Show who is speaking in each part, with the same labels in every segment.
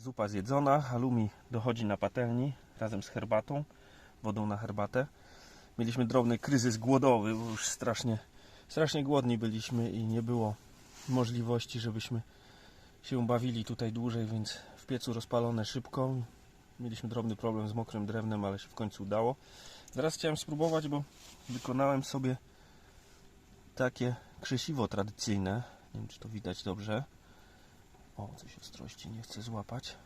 Speaker 1: Zupa zjedzona, halumi dochodzi na patelni razem z herbatą, wodą na herbatę. Mieliśmy drobny kryzys głodowy, bo już strasznie, strasznie głodni byliśmy i nie było możliwości, żebyśmy się bawili tutaj dłużej, więc w piecu rozpalone szybko. Mieliśmy drobny problem z mokrym drewnem, ale się w końcu udało. Teraz chciałem spróbować, bo wykonałem sobie takie krzesiwo tradycyjne. Nie wiem, czy to widać dobrze. O, coś ostrości nie chcę złapać.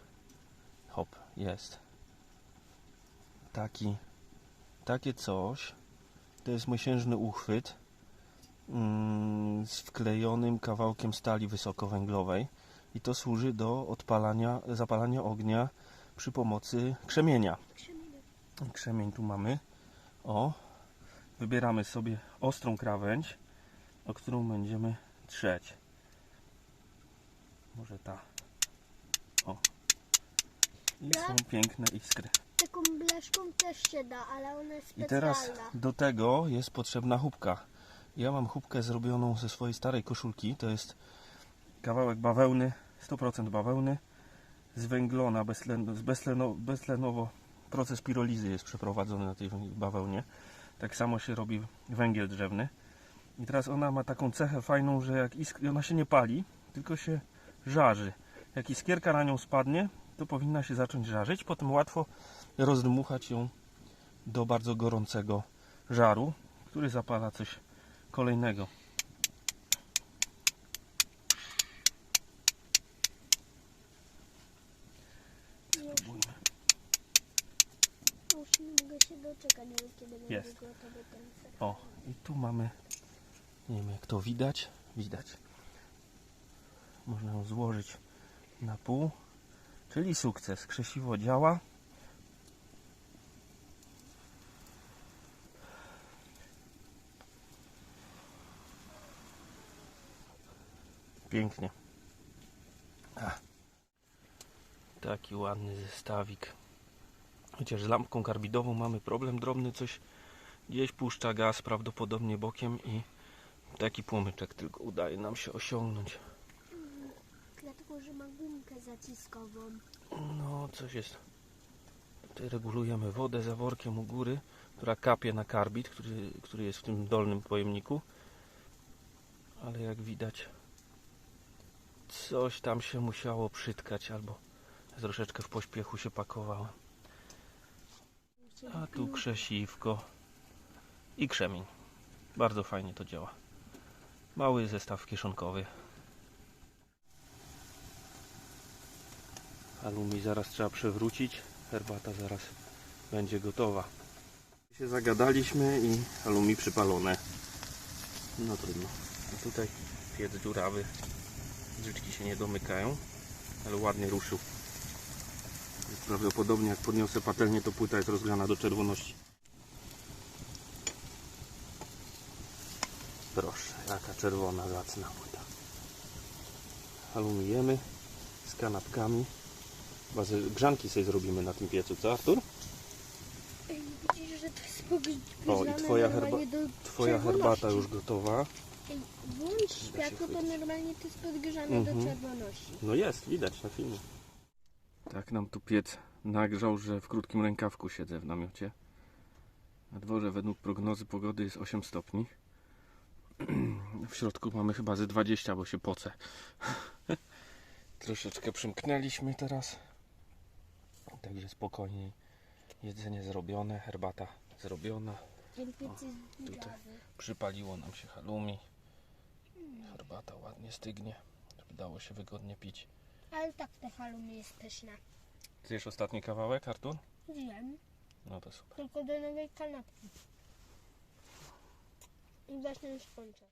Speaker 1: Hop, jest. Taki, takie coś. To jest mosiężny uchwyt mm, z wklejonym kawałkiem stali wysokowęglowej i to służy do odpalania, zapalania ognia przy pomocy krzemienia. Krzemień tu mamy. O, wybieramy sobie ostrą krawędź, o którą będziemy trzeć. Może ta. O. I są piękne iskry.
Speaker 2: Taką blaszką też się da, ale ona jest
Speaker 1: I
Speaker 2: specjalna.
Speaker 1: teraz do tego jest potrzebna chubka. Ja mam chubkę zrobioną ze swojej starej koszulki. To jest kawałek bawełny, 100% bawełny, zwęglona, beztleno, beztlenowo proces pirolizy jest przeprowadzony na tej bawełnie. Tak samo się robi węgiel drzewny. I teraz ona ma taką cechę fajną, że jak isk- ona się nie pali, tylko się żarzy. Jak iskierka na nią spadnie, to powinna się zacząć żarzyć. Potem łatwo rozdmuchać ją do bardzo gorącego żaru, który zapala coś kolejnego. Jest. O, i tu mamy, nie wiem jak to widać, widać. Można ją złożyć na pół, czyli sukces. Krzesiwo działa. Pięknie. Taki ładny zestawik. Chociaż z lampką karbidową mamy problem drobny, coś Gdzieś puszcza gaz prawdopodobnie bokiem i taki płomyczek tylko udaje nam się osiągnąć.
Speaker 2: Dlatego, że ma gumkę zaciskową.
Speaker 1: No, coś jest. Tutaj regulujemy wodę zaworkiem u góry, która kapie na karbid, który, który jest w tym dolnym pojemniku. Ale jak widać, coś tam się musiało przytkać, albo troszeczkę w pośpiechu się pakowało. A tu krzesiwko i krzemień. Bardzo fajnie to działa. Mały zestaw kieszonkowy. Alumi zaraz trzeba przewrócić. Herbata zaraz będzie gotowa. Się zagadaliśmy i alumi przypalone. No trudno. A tutaj piec dziurawy. Drzyczki się nie domykają, ale ładnie ruszył. Prawdopodobnie jak podniosę patelnię, to płyta jest rozgrzana do czerwoności. Proszę, jaka czerwona, zacna płyta. Alumijemy z kanapkami. Chyba ze- grzanki sobie zrobimy na tym piecu, co Artur?
Speaker 2: Ej, widzisz, że to jest pogrzane
Speaker 1: O, i twoja, herba
Speaker 2: do
Speaker 1: twoja herbata już gotowa.
Speaker 2: Ej, włącz światło, to normalnie to jest podgrzane
Speaker 1: Mhm.
Speaker 2: do czerwoności.
Speaker 1: No jest, widać na filmie. Tak nam tu piec nagrzał, że w krótkim rękawku siedzę w namiocie. Na dworze według prognozy pogody jest 8 stopni. W środku mamy chyba ze 20, bo się poce. Troszeczkę przymknęliśmy teraz. Także spokojniej. Jedzenie zrobione, herbata zrobiona.
Speaker 2: Jest
Speaker 1: tutaj. Przypaliło nam się halumi. Herbata ładnie stygnie, żeby dało się wygodnie pić.
Speaker 2: Ale tak te halumi jest pyszne.
Speaker 1: Zjesz ostatni kawałek, Artur?
Speaker 2: Wiem,
Speaker 1: No to super.
Speaker 2: tylko do nowej kanapki. I właśnie już kończę.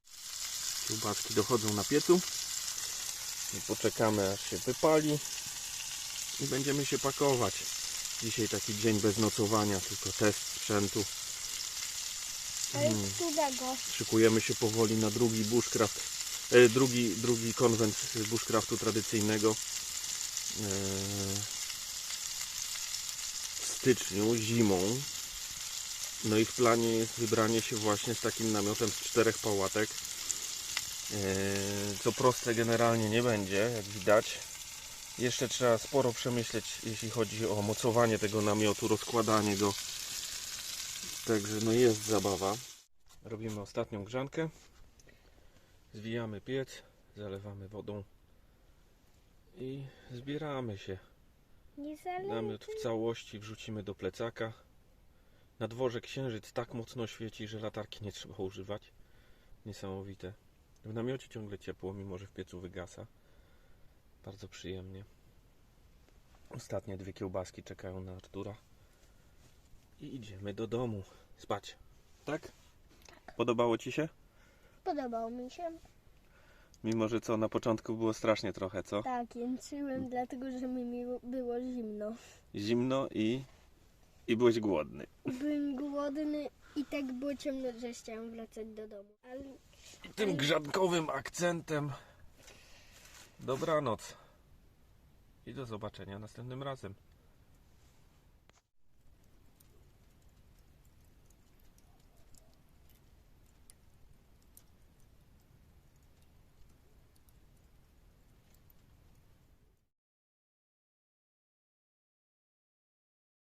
Speaker 1: Kiełbaski dochodzą na piecu. I poczekamy aż się wypali. I będziemy się pakować. Dzisiaj taki dzień bez nocowania, tylko test sprzętu. Mm.
Speaker 2: którego?
Speaker 1: Szykujemy się powoli na drugi bushcraft. E, drugi, drugi konwent bushcraftu tradycyjnego. E, w styczniu, zimą. No i w planie jest wybranie się właśnie z takim namiotem z czterech pałatek. E, co proste generalnie nie będzie, jak widać. Jeszcze trzeba sporo przemyśleć, jeśli chodzi o mocowanie tego namiotu, rozkładanie go. Także no jest zabawa. Robimy ostatnią grzankę. Zwijamy piec, zalewamy wodą i zbieramy się. Namiot w całości wrzucimy do plecaka. Na dworze księżyc tak mocno świeci, że latarki nie trzeba używać. Niesamowite. W namiocie ciągle ciepło, mimo że w piecu wygasa. Bardzo przyjemnie. Ostatnie dwie kiełbaski czekają na Artura. I idziemy do domu spać. Tak? Podobało Ci się?
Speaker 2: Podobał mi się.
Speaker 1: Mimo, że co, na początku było strasznie trochę, co?
Speaker 2: Tak, jęczyłem, dlatego że mi miło- było zimno.
Speaker 1: Zimno i... i byłeś głodny.
Speaker 2: Byłem głodny i tak było ciemno, że chciałem wracać do domu. Ale
Speaker 1: I tym grzankowym akcentem. Dobranoc. I do zobaczenia następnym razem.